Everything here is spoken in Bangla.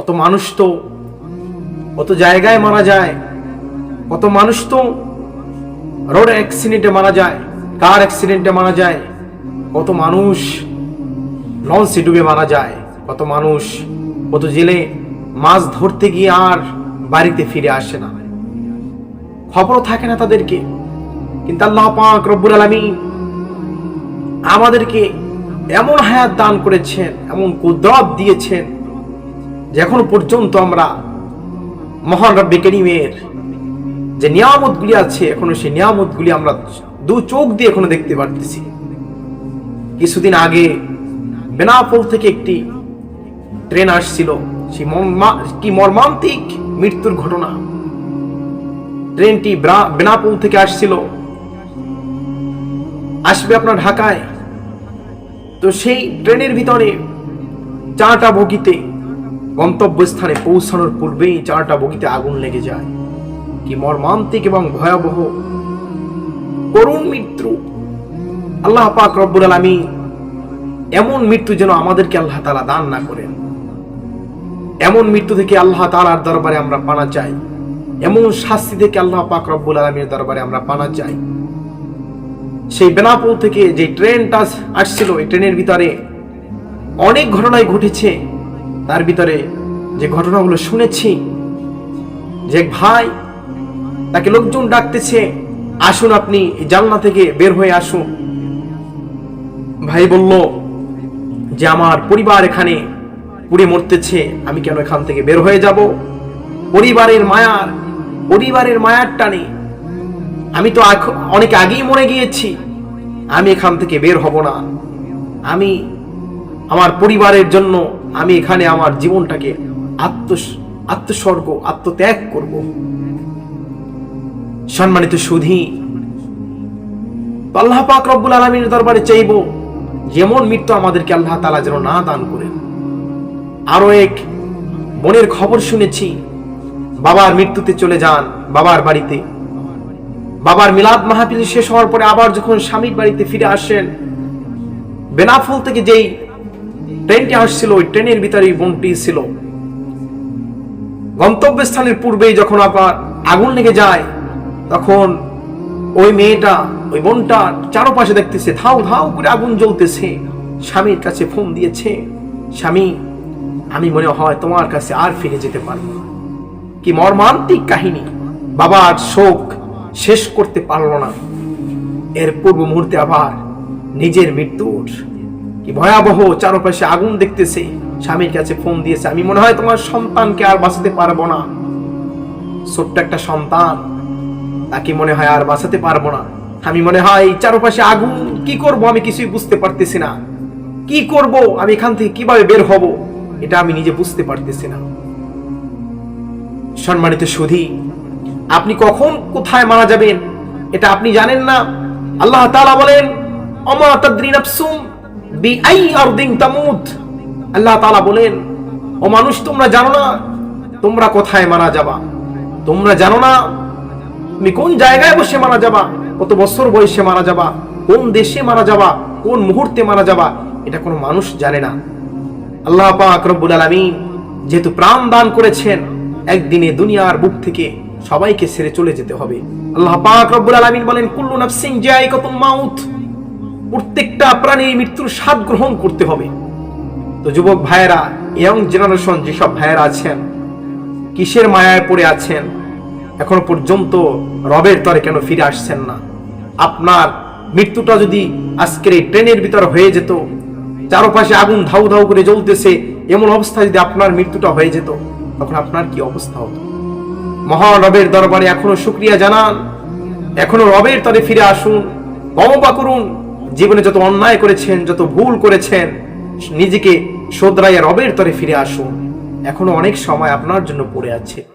কত মানুষ তো, কত জায়গায় মারা যায়, কত মানুষ তো রোড অ্যাক্সিডেন্টে মারা যায়, কার অ্যাক্সিডেন্টে মারা যায়, কত মানুষ লঞ্চে ডুবে মারা যায়, কত মানুষ কত জেলে মাছ ধরতে গিয়ে আর বাড়িতে ফিরে আসে না। খবরও থাকে না তাদেরকে, কিন্তু আল্লাহ পাক রব্বুল আলামিন আমাদেরকে এমন হায়াত দান করেছেন, এমন কুদরত দিয়েছেন যে এখনও পর্যন্ত আমরা মহান রব্বে করিমের যে নিয়ামতগুলি আছে, এখনও সেই নিয়ামতগুলি আমরা দু চোখ দিয়ে এখনও দেখতে পারতেছি। কিছুদিন আগে বেনাপোল থেকে একটি ট্রেন আসছিল, সেই কি মর্মান্তিক মৃত্যুর ঘটনা। ট্রেনটি বেনাপোল থেকে আসছিল। আসবে আপনার ঢাকায়। তো সেই ট্রেনের ভিতরে চারটা বগিতে গন্তব্যস্থানে পৌঁছানোর পূর্বেই চারটা বগিতে আগুন লেগে যায়। কি মর্মান্তিক এবং ভয়াবহ। করুণ মৃত্যু। আল্লাহ পাক রব্বুল আলমী এমন মৃত্যু যেন আমাদেরকে আল্লাহ তালা দান না করেন। এমন মৃত্যু থেকে আল্লাহ তালার দরবারে আমরা পানা চাই। এমন শাস্তি থেকে আল্লাহ পাক রব্বুল আলমীর দরবারে আমরা পানা চাই। সেই বেনাপোল থেকে যে ট্রেনটা আসছিল এই ট্রেনের ভিতরে অনেক ঘটনাই ঘটেছে। তার ভিতরে যে ঘটনাগুলো শুনেছি, যে এক ভাই তাকে লোকজন ডাকতেছে, আসুন আপনি জানলা থেকে বের হয়ে আসুন। ভাই বলল, যে আমার পরিবার এখানে পুড়ে মরতেছে, আমি কেন এখান থেকে বের হয়ে যাব? পরিবারের মায়ার পরিবারের মায়ার টানে। আমি তো অনেক আগেই মরে গিয়েছি, আমি এখান থেকে বের হব না। আমি আমার পরিবারের জন্য আমি এখানে আমার জীবনটাকে আত্ম আত্মস্বর্গ, আত্মত্যাগ করব। সম্মানিত সুধী, আল্লাহ পাক রব্বুল আলমীর দরবারে চাইব, যেমন মৃত্যু আমাদেরকে আল্লাহ তালা যেন না দান করেন। আরও এক বোনের খবর শুনেছি, বাবার মৃত্যুতে চলে যান বাবার বাড়িতে। বাবার মিলাদ মাহফিল শেষ হওয়ার পরে আবার যখন স্বামীর বাড়িতে ফিরে আসেন, বেনাফুল থেকে যেই ট্রেনটি আসছিল, ওই ট্রেনের ভিতরে এই বোনটি ছিল। গন্তব্যস্থানের পূর্বেই যখন আবার আগুন লেগে যায়, তখন ওই মেয়েটা, ওই বোনটা চারপাশে দেখতেছে ধাও ধাও করে আগুন জ্বলতেছে। স্বামীর কাছে ফোন দিয়েছে, স্বামী, আমি মনে হয় তোমার কাছে আর ফিরে যেতে পারব কি মর্মান্তিক কাহিনী। বাবার শোক শেষ করতে পারল না। এর পূর্ব মুহূর্তে আবার নিজের মৃত্যুর ভয়াবহ চারপাশে আগুন দেখতেছে। স্বামীর কাছে ফোন দিয়েছে, আমি মনে হয় তোমার সন্তানকে আর বাঁচাতে পারব না। ছোট্ট একটা সন্তান, তাকে মনে হয় আর বাঁচাতে পারব না। আমি মনে হয় চারপাশে আগুন, কি করব আমি কিছুই বুঝতে পারতেছি না। কি করব, আমি এখান থেকে কীভাবে বের হব, এটা আমি নিজে বুঝতে পারতেছি না। সম্মানিত সুধী, আপনি কখন কোথায় মারা যাবেন, এটা আপনি জানেন না? আল্লাহ তাআলা বলেন, অমা তাদরি আল্লাহ তাআলা বলেন, ও মানুষ, তোমরা জানো না, তোমরা কোথায় মারা যাবা? তোমরা জানো না, তুমি কোন জায়গায় বসে মারা যাবা? কত বছর বয়সে মারা যাবা? কোন দেশে মারা যাবা? কোন মুহূর্তে মারা যাবা? এটা কোনো মানুষ জানে না। আল্লাহ পাক রব্বুল আলামিন যেহেতু প্রাণ দান করেছেন, একদিনে দুনিয়ার বুক থেকে সবাইকে ছেড়ে চলে যেতে হবে। আল্লাহ পাক রব্বুল আলামিন বলেন, কুল্লু নাফসিন জায়গাতুল মাউত। প্রত্যেকটা প্রাণীর মৃত্যুর স্বাদ গ্রহণ করতে হবে। তো যুবক ভাইয়েরা ইয়ং জেনারেশন যেসব ভাইয়েরা আছেন, কিসের মায়ায় পড়ে আছেন, এখনও পর্যন্ত রবের তরে কেন ফিরে আসছেন না? আপনার মৃত্যুটা যদি আজকের এই ট্রেনের ভিতর হয়ে যেত, চারপাশে আগুন ধাউ ধাউ করে জ্বলতেছে, এমন অবস্থায় যদি আপনার মৃত্যুটা হয়ে যেত, তখন আপনার কি অবস্থা হতো? মহান রবের দরবারে এখনও শুক্রিয়া জানান। এখনও রবের তরে ফিরে আসুন তওবা করুন জীবনে যত অন্যায় করেছেন, যত ভুল করেছেন, নিজেকে শোধরাইয়া রবের তরে ফিরে আসুন। এখনও অনেক সময় আপনার জন্য পড়ে আছে।